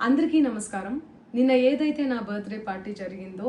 అందరికీ నమస్కారం. నిన్న ఏదైతే నా బర్త్డే పార్టీ జరిగిందో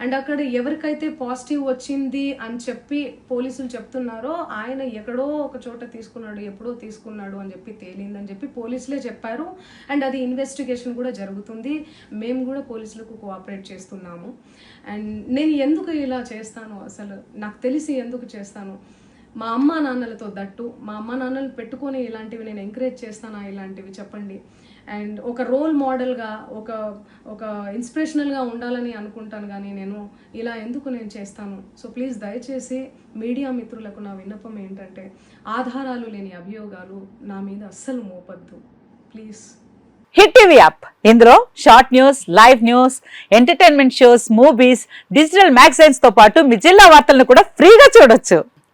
అండ్ అక్కడ ఎవరికైతే పాజిటివ్ వచ్చింది అని చెప్పి పోలీసులు చెప్తున్నారో ఆయన ఎక్కడో ఒక చోట తీసుకున్నాడు ఎప్పుడో తీసుకున్నాడు అని చెప్పి తేలిందని చెప్పి పోలీసులే చెప్పారు. అండ్ అది ఇన్వెస్టిగేషన్ కూడా జరుగుతుంది. మేము కూడా పోలీసులకు కోఆపరేట్ చేస్తున్నాము. అండ్ నేను ఎందుకు ఇలా చేస్తాను అసలు? నాకు తెలిసి ఎందుకు చేస్తాను? మా అమ్మ నాన్నలతో దట్టు మా అమ్మ నాన్నలు పెట్టుకొని ఇలాంటివి నేను ఎంకరేజ్ చేస్తానా ఇలాంటివి చెప్పండి. అండ్ ఒక రోల్ మోడల్గా ఒక ఒక ఇన్స్పిరేషనల్గా ఉండాలని అనుకుంటాను కానీ నేను ఇలా ఎందుకు నేను చేస్తాను? సో ప్లీజ్ దయచేసి మీడియా మిత్రులకు నా విన్నపం ఏంటంటే ఆధారాలు లేని అభియోగాలు నా మీద అస్సలు మోపద్దు. Please hit TV app. ఇందులో short news live news entertainment shows movies digital మ్యాగజైన్స్తో పాటు మీ జిల్లా వార్తలను కూడా ఫ్రీగా చూడొచ్చు.